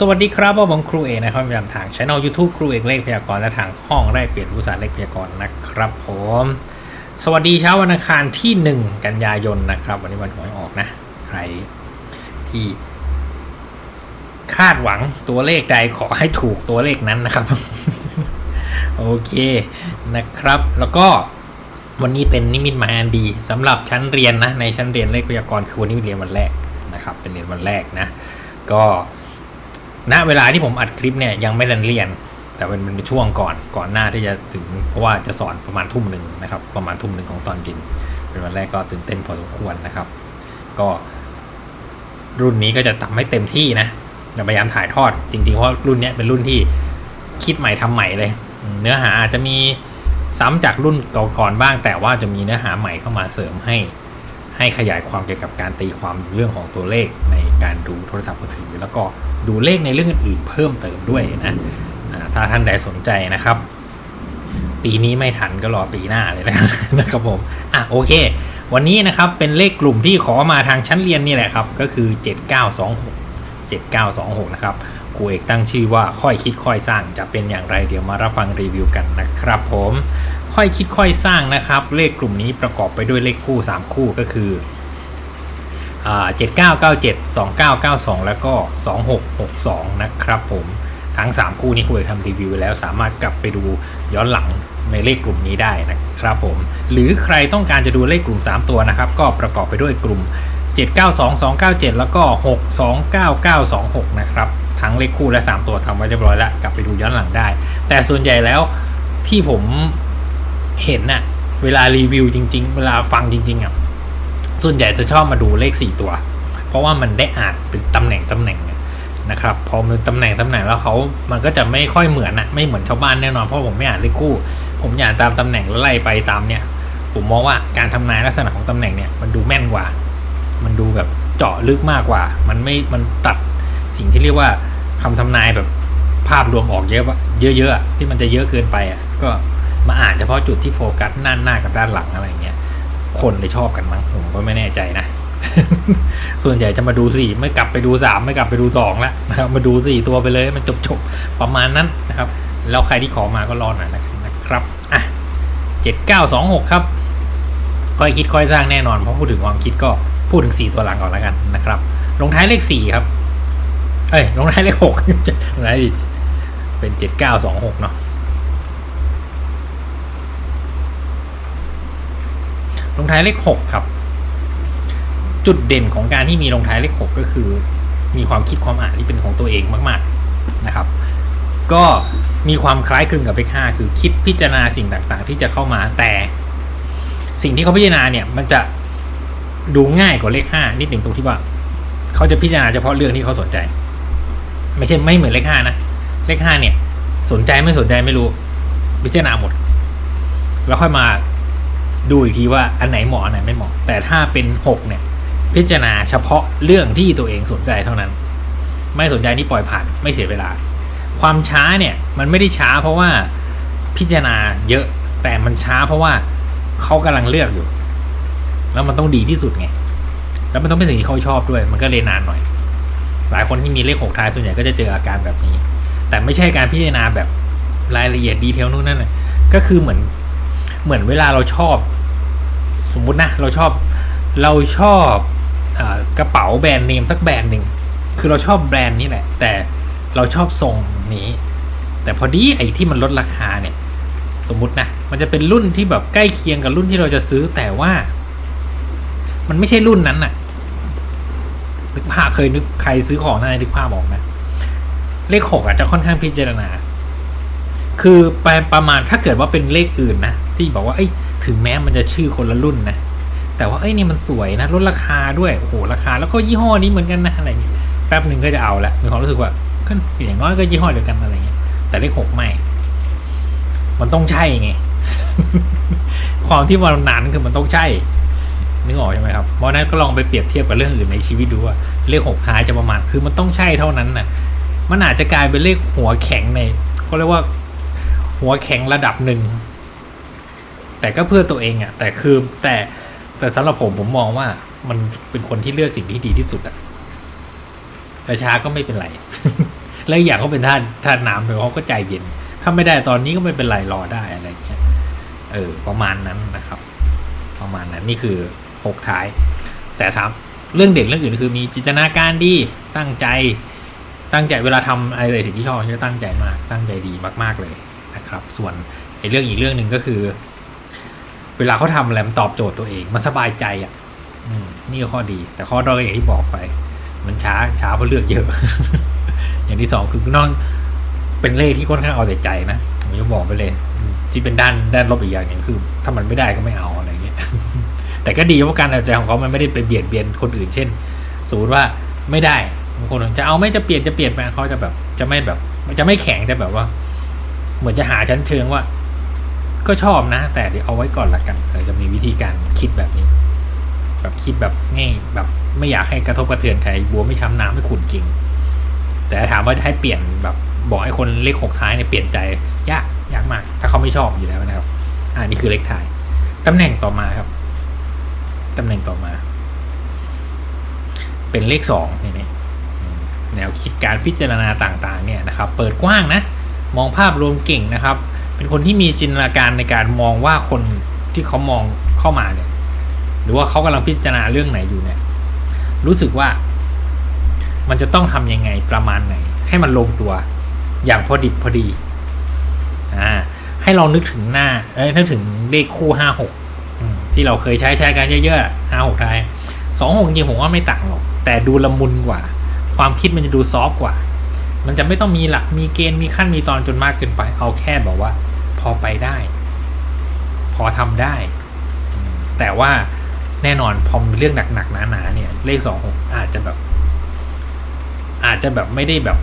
สวัสดีครับผมครูเอกนะครับประจำทางช่อง YouTube ครูเอกเลขพยากรณ์และทางห้องแรกเปลี่ยนรู้ศาสตร์เลขพยากรณ์นะครับ ผม สวัสดีเช้าวันอังคารที่ 1 กันยายนนะครับ วันนี้วันหวยออกนะ ใครที่ คาดหวังตัวเลขใดขอให้ถูกตัวเลขนั้นนะครับ โอเคนะครับ แล้วก็วันนี้เป็นนิมิตหมายอันดีสำหรับชั้นเรียนนะในชั้นเรียนเลขพยากรณ์คือวันนี้เรียนวันแรกนะครับ เป็นเรียนวันแรกนะ ก็ ณเวลาที่ผมอัดคลิปเนี่ยยังไม่ได้เรียน แต่เป็นเป็นช่วงก่อนก่อนหน้าที่จะถึงเพราะว่าจะสอนประมาณทุ่มหนึ่งนะครับ ประมาณทุ่มหนึ่งของตอนกิน เป็นวันแรกก็ตื่นเต้นพอสมควรนะครับ ก็รุ่นนี้ก็จะทำให้เต็มที่นะจะพยายามถ่ายทอดจริงๆเพราะรุ่นนี้เป็นรุ่นที่คิดใหม่ทำใหม่เลย เนื้อหาอาจจะมีซ้ำจากรุ่นก่อนๆบ้าง แต่ว่าจะมีเนื้อหาใหม่เข้ามาเสริมให้ ให้ขยายความเกี่ยวกับการตีความเรื่องของตัวเลขในการดูโทรศัพท์มือถือ แล้วก็ดูเลขในเรื่องอื่นๆเพิ่มเติมด้วยนะถ้าท่านใดสนใจนะครับ ปีนี้ไม่ทันก็รอปีหน้าเลยนะนะครับผมอะโอเค วันนี้นะครับเป็นเลขกลุ่มที่ขอมาทางชั้นเรียนนี่แหละครับ ก็คือ 7926 7926 นะครับครูเอกตั้งชื่อว่าค่อยคิดค่อยสร้างจะเป็นอย่างไรเดี๋ยวมารับฟังรีวิวกันนะครับผม ค่อยคิดค่อยสร้างนะครับ เลขกลุ่มนี้ประกอบไปด้วยเลขคู่ 3 คู่ก็คือเจ็ดเก้าเก้าเจ็ดสองเก้าเก้าสองแล้วก็สองหกหกสองนะครับผมทั้ง 3 คู่นี้คุยทำรีวิวแล้วสามารถกลับไปดูย้อนหลังในเลขกลุ่มนี้ได้นะครับผม หรือใครต้องการจะดูเลขกลุ่ม 3 ตัวนะครับ ก็ประกอบไปด้วยกลุ่ม 792297 แล้วก็ 629926 นะครับ ทั้งเลขคู่และ 3 ตัวทำไว้เรียบร้อยแล้ว กลับไปดูย้อนหลังได้ แต่ส่วนใหญ่แล้วที่ผม เห็นน่ะ เวลารีวิวจริง ๆ เวลาฟังจริง ๆอะส่วนใหญ่จะชอบมาดูเลข4ตัว เพราะว่ามันได้อ่านเป็นตำแหน่งตำแหน่งนะครับพอมันตำแหน่งตำแหน่งแล้วเขามันก็จะไม่ค่อยเหมือนนะไม่เหมือนชาวบ้านแน่นอนเพราะผมไม่อ่านเลขคู่ ผมอ่านตามตำแหน่งแล้วไล่ไปตามเนี่ย ผมมองว่าการทำนายลักษณะของตำแหน่งเนี่ยมันดูแม่นกว่า มันดูแบบเจาะลึกมากกว่า มันไม่มันตัดสิ่งที่เรียกว่าคำทำนายแบบภาพรวมออกเยอะเยอะๆที่มันจะเยอะเกินไปอะก็ มาอ่านเฉพาะจุดที่โฟกัสด้านหน้ากับด้านหลังอะไรเงี้ยคนเลยชอบกันมั้งผมก็ไม่แน่ใจนะ ส่วนใหญ่จะมาดูสี่ไม่กลับไปดูสามไม่กลับไปดูสองแล้วนะครับมาดูสี่ตัวไปเลยมันจบจบๆประมาณนั้นนะครับ แล้วใครที่ขอมาก็รอหน่อยนะครับอะเจ็ดเก้าสองหกครับค่อยคิดค่อยสร้างแน่นอนเพราะพูดถึงความคิดก็พูดถึงสี่ตัวหลังก่อนแล้วกันนะครับลงท้ายเลขสี่ครับ เอ้ยลงท้ายเลขหกลงท้ายเป็นเจ็ดเก้าสองหกเนาะ ลงท้ายเลขหกครับ จุดเด่นของการที่มีลงท้ายเลขหกก็คือ มีความคิดความอ่านที่เป็นของตัวเองมาก ๆนะครับ ก็มีความคล้ายคลึงกับเลขห้าคือคิดพิจารณาสิ่งต่างๆ ที่จะเข้ามาแต่ สิ่งที่เขาพิจารณาเนี่ยมันจะดูง่ายกว่าเลขห้านิดหนึ่งตรงที่ว่าเขาจะพิจารณาเฉพาะเรื่องที่เขาสนใจ ไม่ใช่ไม่เหมือนเลขห้านะเลขห้าเนี่ย สนใจไม่สนใจไม่รู้ พิจารณาหมด แล้วค่อยมา ดูอีกทีว่าอันไหนเหมาะอันไหนไม่เหมาะ แต่ถ้าเป็นหกเนี่ย พิจารณาเฉพาะเรื่องที่ตัวเองสนใจเท่านั้น ไม่สนใจนี่ปล่อยผ่านไม่เสียเวลา ความช้าเนี่ยมันไม่ได้ช้าเพราะว่าพิจารณาเยอะแต่มันช้าเพราะว่าเขากำลังเลือกอยู่ แล้วมันต้องดีที่สุดไง แล้วมันต้องเป็นสิ่งที่เขาชอบด้วย มันก็เลยนานหน่อย หลายคนที่มีเลขหกท้ายส่วนใหญ่ก็จะเจออาการแบบนี้ แต่ไม่ใช่การพิจารณาแบบรายละเอียดดีเทลนู่นนั่นก็คือเหมือน เหมือนเวลาเราชอบ สมมุตินะเราชอบเราชอบอกระเป๋าแบรนด์เนมสักแบรนด์หนึ่งคือเราชอบแบรนด์นี้แหละ แต่เราชอบทรงนี้ แต่พอดีไอ้ที่มันลดราคาเนี่ย สมมุตินะมันจะเป็นรุ่นที่แบบใกล้เคียงกับรุ่นที่เราจะซื้อแต่ว่า มันไม่ใช่รุ่นนั้นน่ะนึกภาพเคยนึกใครซื้อของได้นึกภาพออกไหมเลขหกอาจจะค่อนข้างพิจารณา คือไปประมาณถ้าเกิดว่าเป็นเลขอื่นนะที่บอกว่า เอ้ย ถึงแม้มันจะชื่อคนละรุ่นนะ แต่ว่าเอ้ยนี่มันสวยนะลดราคาด้วยโอ้โหราคาแล้วก็ยี่ห้อนี้เหมือนกันนะอะไรอย่างงี้แป๊บหนึ่งก็จะเอาละมีความรู้สึกว่าก็อย่างน้อยก็ยี่ห้อเดียวกันอะไรเงี้ยแต่เลขหกไม่ มันต้องใช่ไงความที่มันนานคือมันต้องใช่นึกออกใช่ไหมครับ เพราะนั้นก็ลองไปเปรียบเทียบกับเรื่องอื่นในชีวิตดูว่าเลขหกท้ายจะประมาณคือมันต้องใช่เท่านั้นนะมันอาจจะกลายเป็นเลขหัวแข็งในเขาเรียกว่า หัวแข็งระดับหนึ่ง แต่ก็เพื่อตัวเองอะ่ะ แต่คือแต่แต่สำหรับผมผมมองว่ามันเป็นคนที่เลือกสิ่งที่ดีที่สุดอะ่ะแต่ช้าก็ไม่เป็นไร แล้วอย่างเขาเป็นท่านท่าน้ำเลยเขาก็ใจเย็น ถ้าไม่ได้ตอนนี้ก็ไม่เป็นไรรอได้อะไรเงี้ย เออ ประมาณนั้นนะครับ ประมาณนั้นนี่คือหกท้าย แต่ถามเรื่องเด่นเรื่องอื่นคือมีจินตนาการดีตั้งใจตั้งใจเวลาทำอะไรสิ่งที่ชอบจะตั้งใจมาก ตั้งใจดีมาก ๆเลยนะครับ ส่วนไอ้เรื่องอีกเรื่องหนึ่งก็คือ เวลาเขาทำอะไรมันตอบโจทย์ตัวเอง มันสบายใจอะนี่ก็ข้อดี แต่ข้อด้อยอย่างที่บอกไป มันช้าช้าเพราะเลือกเยอะ อย่างที่สองคือน้องเป็นเลขที่ค่อนข้างเอาแต่ใจนะผมจะบอกไปเลย ที่เป็นด้านด้านลบอีกอย่างหนึ่งคือ ถ้ามันไม่ได้ก็ไม่เอาอะไรเงี้ย แต่ก็ดีเพราะการตัดใจของเขามันไม่ได้ไปเบียดเบียนคนอื่น เช่น สมมติว่าไม่ได้บางคนจะเอาไม่จะเปลี่ยนจะเปลี่ยนไปเขาจะแบบ จะไม่แบบ จะไม่แข็งแต่แบบว่า เหมือนจะหาชั้นเชิงว่า ก็ชอบนะ แต่เดี๋ยวเอาไว้ก่อนละกันเออจะมีวิธีการคิดแบบนี้ แบบคิดแบบง่ายแบบไม่อยากให้กระทบกระเทือนใครบัวไม่ช้ำน้ำไม่ขุ่นจริง แต่ถามว่าจะให้เปลี่ยนแบบบอกให้คนเลขหกท้ายเนี่ยเปลี่ยนใจยากยากมาก ถ้าเขาไม่ชอบอยู่แล้วนะครับอ่านี่คือเลขท้ายตำแหน่งต่อมาครับตำแหน่งต่อมา เป็นเลขสองนี่นแนวคิดการพิจารณาต่างๆ เนี่ยนะครับ เปิดกว้างนะ มองภาพรวมเก่งนะครับ เป็นคนที่มีจินตนาการในการมองว่าคนที่เขามองเข้ามาเนี่ย หรือว่าเขากำลังพิจารณาเรื่องไหนอยู่เนี่ย รู้สึกว่ามันจะต้องทำยังไงประมาณไหน ให้มันลงตัว อย่างพอดิบพอดีอ่าให้เรานึกถึงหน้าเอ้ยนึกถึงเลขคู่ห้าหกที่เราเคยใช้ใช้กันเยอะๆห้าหกไทยสองหกจริงผมว่าไม่ต่างหรอก แต่ดูละมุนกว่า ความคิดมันจะดูซอฟกว่า มันจะไม่ต้องมีหลักมีเกณฑ์มีขั้นมีตอนจนมากเกินไป เอาแค่แบบว่า พอไปได้ พอทำได้ แต่ว่าแน่นอนพอมนเรื่องหนักๆหนาๆเนี่ย เลขสองหกอาจจะแบบ อาจจะแบบไม่ได้แบบ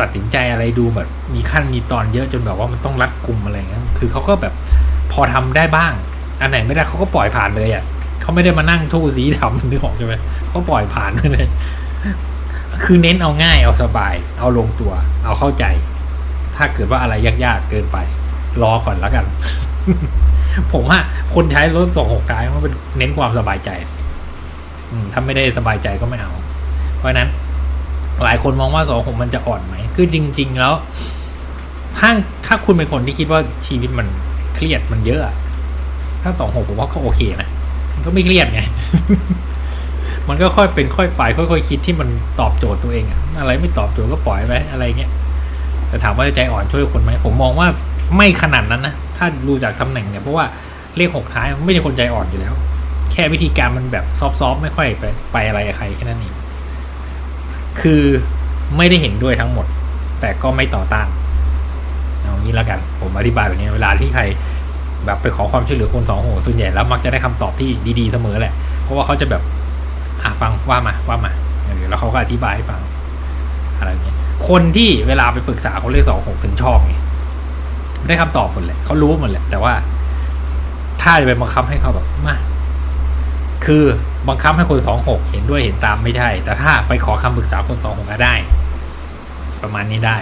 ตัดสินใจอะไรดูแบบ มีขั้นมีตอนเยอะจนแบบว่ามันต้องรัดกลุ่มอะไรเงี้ยคือเขาก็แบบ พอทำได้บ้าง อันไหนไม่ได้เขาก็ปล่อยผ่านเลยอะเขาไม่ได้มานั่งทู่สีทำนึกออกใช่ไหมเขาปล่อยผ่านเลย คือเน้นเอาง่ายเอาสบาย เอาลงตัว เอาเข้าใจ ถ้าเกิดว่าอะไรยากๆเกินไป รอก่อนแล้วกัน ผมว่าคนใช้รถส่งหกท้ายมันเป็นเน้นความสบายใจถ้าไม่ได้สบายใจก็ไม่เอา เพราะนั้น หลายคนมองว่าสองหกมันจะอ่อนไหม คือจริง ๆ แล้ว ถ้าถ้าคุณเป็นคนที่คิดว่าชีวิตมันเครียดมันเยอะอะถ้าสองหกผมว่าก็โอเคนะ มันก็ไม่เครียดไง มันก็ค่อยเป็นค่อยไปค่อยๆคิดที่มันตอบโจทย์ตัวเองอะอะไรไม่ตอบโจทย์ก็ปล่อยไปอะไรเงี้ยแต่ถามว่าใจอ่อนช่วยคนไหมผมมองว่าไม่ขนาดนั้นนะถ้าดูจากตำแหน่งเนี่ยเพราะว่าเลขหกท้ายมันไม่ใช่คนใจอ่อนอยู่แล้ว แค่วิธีการมันแบบซอฟๆไม่ค่อยไปไปอะไรกับใครแค่นั้นเองคือไม่ได้เห็นด้วยทั้งหมด แต่ก็ไม่ต่อต้านเอางี้แล้วกัน ผมอธิบายแบบนี้เวลาที่ใครแบบไปขอความช่วยเหลือคนสองโหส่วนใหญ่แล้วมักจะได้คำตอบที่ดีๆเสมอแหละ เพราะว่าเขาจะแบบ ฟังว่ามาว่ามาแล้วเขาก็อธิบายให้ฟังอะไรเงี้ยคนที่เวลาไปปรึกษาคนเลขสองหกถึงชอบไงได้คำตอบหมดแหละเขารู้หมดแหละแต่ว่า ถ้าจะไปบังคับให้เขาแบบมาคือบังคับให้คนสองหกเห็นด้วยเห็นตามไม่ใช่ แต่ถ้าไปขอคำปรึกษาคนสองหกก็ได้ ประมาณนี้ได้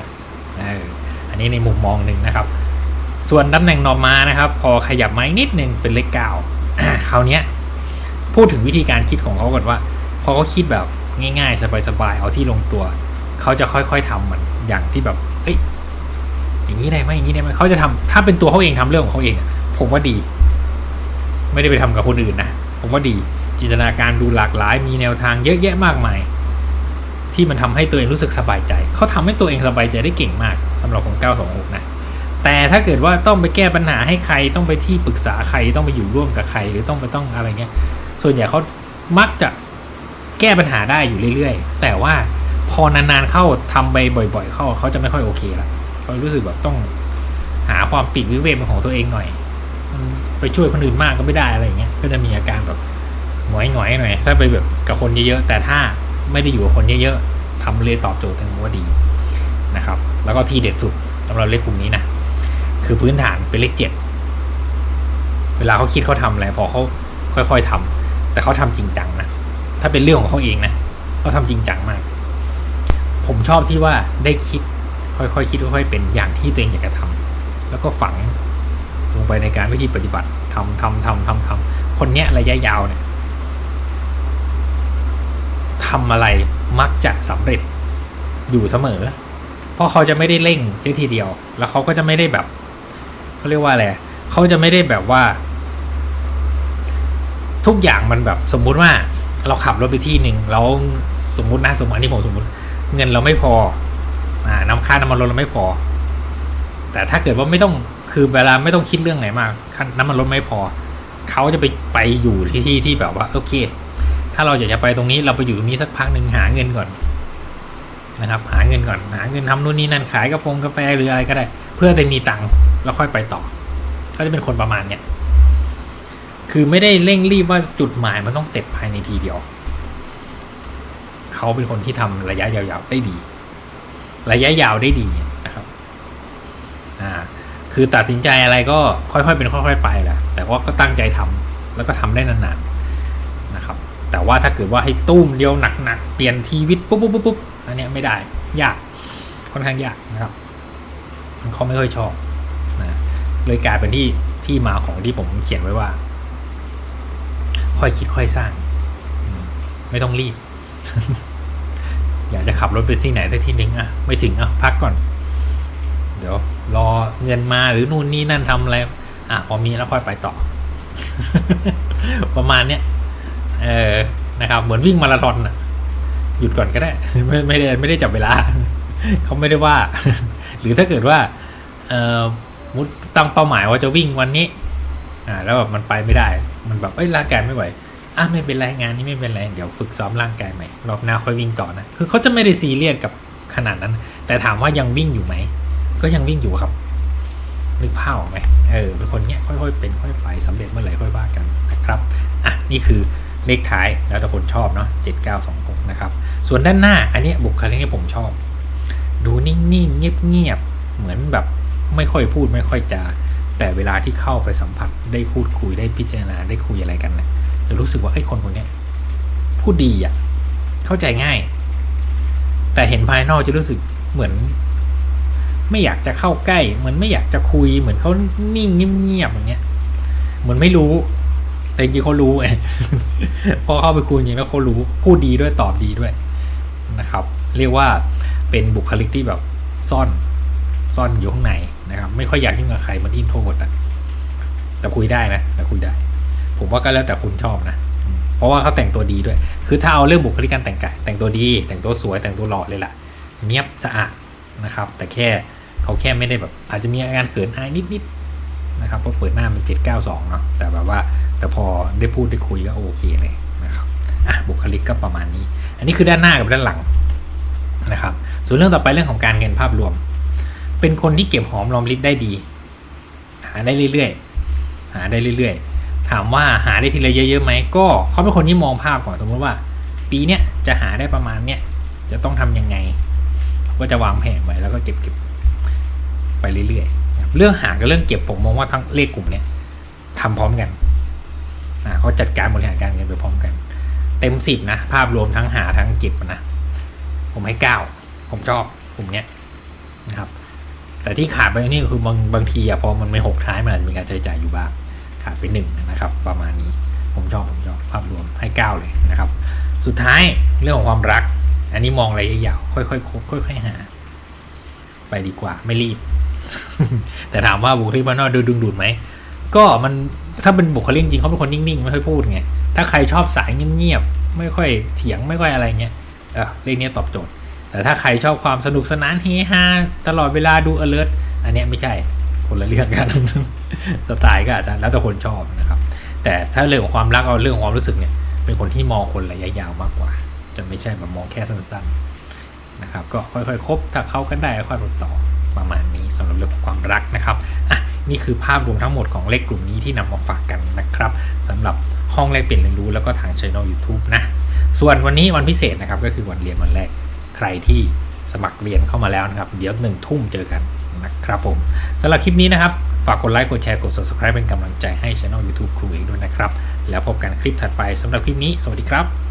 เอออันนี้ในมุมมองหนึ่งนะครับ ส่วนตำแหน่งนอมานะครับ พอขยับไมาอีกนิดนึงเป็นเลขเก้าคราวนี้พูดถึงวิธีการคิดของเขาก่อนว่า พอเขาคิดแบบง่ายๆ สบายๆ เอาที่ลงตัว เขาจะค่อยๆทำมันอย่างที่แบบ เอ้ย อย่างนี้ได้ไหมอย่างนี้ได้ไหมเขาจะทำถ้าเป็นตัวเขาเองทำเรื่องของเขาเอง ผมว่าดี ไม่ได้ไปทำกับคนอื่นนะ ผมว่าดี จินตนาการดูหลากหลาย มีแนวทางเยอะแยะมากมาย ที่มันทำให้ตัวเองรู้สึกสบายใจ เขาทำให้ตัวเองสบายใจได้เก่งมากสำหรับของ926นะ แต่ถ้าเกิดว่าต้องไปแก้ปัญหาให้ใคร ต้องไปที่ปรึกษาใคร ต้องไปอยู่ร่วมกับใคร หรือต้องไปต้องอะไรเงี้ย ส่วนใหญ่เขามักจะ แก้ปัญหาได้อยู่เรื่อยๆ แต่ว่าพอนานๆเข้าทำไปบ่อยๆ เข้าเขาจะไม่ค่อยโอเคละเขารู้สึกแบบต้องหาความปีกวิเวกของตัวเองหน่อยไปช่วยคนอื่นมากก็ไม่ได้อะไรเงี้ย ก็จะมีอาการแบบหงอยหงอยๆหน่อย ถ้าไปแบบกับคนเยอะๆ แต่ถ้าไม่ได้อยู่กับคนเยอะๆทำเลยตอบโจทย์ถึงว่าดีนะครับ แล้วก็ทีเด็ดสุดสำหรับเลขกลุ่มนี้นะ คือพื้นฐานเป็นเลขเจ็ด เวลาเขาคิดเขาทำอะไรพอเขาค่อย ๆทำ แต่เขาทำจริงจังนะ ถ้าเป็นเรื่องของเขาเองนะเขาทำจริงจังมาก ผมชอบที่ว่าได้คิด ค่อยๆคิดค่อยๆเป็นอย่างที่ตัวเองอยากจะทำแล้วก็ฝังลงไปในการวิธีปฏิบัติทำทำทำทำทำคนเนี้ยระยะยาวเนี่ยทำอะไรมักจะสำเร็จอยู่เสมอ เพราะเขาจะไม่ได้เร่งเสียทีเดียว แล้วเขาก็จะไม่ได้แบบเขาเรียกว่าอะไรเขาจะไม่ได้แบบว่า ทุกอย่างมันแบบสมมุติว่า เราขับรถไปที่หนึ่งแล้วสมมุตินะสมมติอันนี้ผมสมมติ เงินเราไม่พอ อ่าน้ำค่าน้ำมันรถเราไม่พอ แต่ถ้าเกิดว่าไม่ต้องคือเวลาไม่ต้องคิดเรื่องไหนมากน้ำมันรถไม่พอเขาจะไปไปอยู่ที่ที่ที่แบบว่าโอเค ถ้าเราอยากจะไปตรงนี้เราไปอยู่ตรงนี้สักพักหนึ่งหาเงินก่อนนะครับ หาเงินก่อนหาเงินทำนู่นนี่นั่นขายกาแฟกาแฟหรืออะไรก็ได้ เพื่อจะมีตังค์แล้วค่อยไปต่อเขาจะเป็นคนประมาณเนี้ย คือไม่ได้เร่งรีบว่าจุดหมายมันต้องเสร็จภายในทีเดียว เขาเป็นคนที่ทำระยะยาวๆได้ดี ระยะยาวได้ดีนะครับ อ่า คือตัดสินใจอะไรก็ค่อยๆเป็นค่อย ๆ ไปแหละ แต่ว่าก็ตั้งใจทำแล้วก็ทำได้นานๆนะครับ แต่ว่าถ้าเกิดว่าให้ตุ้มเดียวหนักๆเปลี่ยนทีวิตปุ๊บปุ๊บปุ๊บอันนี้ไม่ได้ ยาก ค่อนข้างยากนะครับเขาไม่ค่อยชอบนะเลยกลายเป็นที่ที่มาของที่ผมเขียนไว้ว่า ค่อยคิดค่อยสร้างอืมไม่ต้องรีบ อยากจะขับรถไปที่ไหนสักที่หนึ่งอะไม่ถึงอะพักก่อน เดี๋ยว รอเงินมาหรือนู่นนี่นั่นทำอะไรอะพอมีแล้วค่อยไปต่อ ประมาณเนี้ยเออนะครับ เหมือนวิ่งมาราธอนอะหยุดก่อนก็ได้ ไม่ไม่ได้ไม่ได้จับเวลา เขาไม่ได้ว่า หรือถ้าเกิดว่า เอ่อมุดตั้งเป้าหมายว่าจะวิ่งวันนี้ อ่า แล้วแบบมันไปไม่ได้ มันแบบเอ้ยร่างกายไม่ไหวอะไม่เป็นไรงานนี้ไม่เป็นไรเดี๋ยวฝึกซ้อมร่างกายใหม่รอบหน้าค่อยวิ่งต่อนะคือเขาจะไม่ได้ซีเรียสกับขนาดนั้น แต่ถามว่ายังวิ่งอยู่ไหมก็ยังวิ่งอยู่ครับนึกภาพออกไหมเออเป็นคนเนี้ยค่อยๆเป็นค่อยไปสำเร็จเมื่อไหร่ค่อยว่ากันนะครับอะนี่คือเลขท้ายแล้วแต่คนชอบเนาะเจ็ดเก้าสองหกนะครับ ส่วนด้านหน้าอันนี้บุคลิกที่ผมชอบ ดูนิ่งๆเงียบๆเหมือนแบบไม่ค่อยพูดไม่ค่อยจา แต่เวลาที่เข้าไปสัมผัสได้พูดคุยได้พิจารณาได้คุยอะไรกันเนี่ยจะรู้สึกว่าไอ้คนคนนี้พูดดีอะ เข้าใจง่าย แต่เห็นภายนอกจะรู้สึกเหมือน ไม่อยากจะเข้าใกล้ เหมือนไม่อยากจะคุย เหมือนเขานิ่งเงียบๆอย่างเงี้ย เหมือนไม่รู้ แต่จริงเขารู้ไงพอเข้าไปคุยจริงแล้วเขารู้พูดดีด้วยตอบดีด้วยนะครับ เรียกว่าเป็นบุคลิกที่แบบซ่อน ซ่อนอยู่ข้างในนะครับ ไม่ค่อยอยากยุ่งกับใครมันอินโทรดอะแต่คุยได้นะแต่คุยได้ ผมว่าก็แล้วแต่คุณชอบนะเพราะว่าเขาแต่งตัวดีด้วย คือถ้าเอาเรื่องบุคลิกการแต่งกายแต่งตัวดี แต่งตัวสวยแต่งตัวหล่อเลยล่ะเนียบสะอาดนะครับ แต่แค่เขาแค่ไม่ได้แบบ อาจจะมีอาการเขินอายนิดๆนะครับเพราะเปิดหน้ามันเจ็ดเก้าสองเนาะแต่แบบว่าแต่พอได้พูดได้คุยก็โอเคเลยนะครับอะบุคลิกก็ประมาณนี้ อันนี้คือด้านหน้ากับด้านหลังนะครับ ส่วนเรื่องต่อไปเรื่องของการเงินภาพรวม เป็นคนที่เก็บหอมรอมริบได้ดี หาได้เรื่อยๆ หาได้เรื่อยๆ ถามว่าหาได้ทีละเยอะๆไหมก็เขาเป็นคนที่มองภาพก่อนสมมติว่า ปีเนี้ยจะหาได้ประมาณเนี้ยจะต้องทำยังไง ก็จะวางแผนไว้แล้วก็เก็บเก็บไปเรื่อยๆ เรื่องหากับเรื่องเก็บผมมองว่าทั้งเลขกลุ่มเนี้ยทำพร้อมกันอ่าเขาจัดการบริหารการเงินไปพร้อมกัน เต็มสิบนะ ภาพรวมทั้งหาทั้งเก็บนะ ผมให้เก้าผมชอบกลุ่มเนี้ยนะครับ แต่ที่ขาดไปนี่คือบางบางทีอะพอมันไม่หกท้ายมันอาจจะมีการใช้จ่ายอยู่บ้างขาดไปหนึ่งนะครับ ประมาณนี้ผมชอบผมชอบภาพรวมให้เก้าเลยนะครับ สุดท้ายเรื่องของความรัก อันนี้มองระยะยาวค่อยๆคบค่อยๆหา ไปดีกว่าไม่รีบ แต่ถามว่าบุคลิกภายนอกดูดึงดูดไหมก็มันถ้าเป็นบุคลิกจริงเขาเป็นคนนิ่งๆไม่ค่อยพูดไงถ้าใครชอบสายเงียบๆไม่ค่อยเถียงไม่ค่อยอะไรเงี้ยเออเรื่องนี้ตอบโจทย์ แต่ถ้าใครชอบความสนุกสนานเฮฮาตลอดเวลาดู alert อันนี้ไม่ใช่คนละเรื่องกันสไตล์ก็อาจจะแล้วแต่คนชอบนะครับ แต่ถ้าเรื่องของความรักเอาเรื่องความรู้สึกเนี่ยเป็นคนที่มองคนระยะยาวมากกว่า จะไม่ใช่แบบมองแค่สั้นๆนะครับ ก็ค่อยๆคบถ้าเข้ากันได้ค่อยๆต่อประมาณนี้สำหรับเรื่องของความรักนะครับอะนี่คือภาพรวมทั้งหมดของเลขกลุ่มนี้ที่นำมาฝากกันนะครับสำหรับห้องแลกเปลี่ยนเรียนรู้แล้วก็ทางช่อง YouTube นะส่วนวันนี้วันพิเศษนะครับก็คือวันเรียนวันแรก ใครที่สมัครเรียนเข้ามาแล้วนะครับ เดี๋ยวหนึ่งทุ่มเจอกันนะครับผมสำหรับคลิปนี้นะครับ ฝากกดไลค์ กดแชร์ กด subscribe เป็นกำลังใจให้ช่อง YouTube ครูเองด้วยนะครับ แล้วพบกันคลิปถัดไปสำหรับคลิปนี้ สวัสดีครับ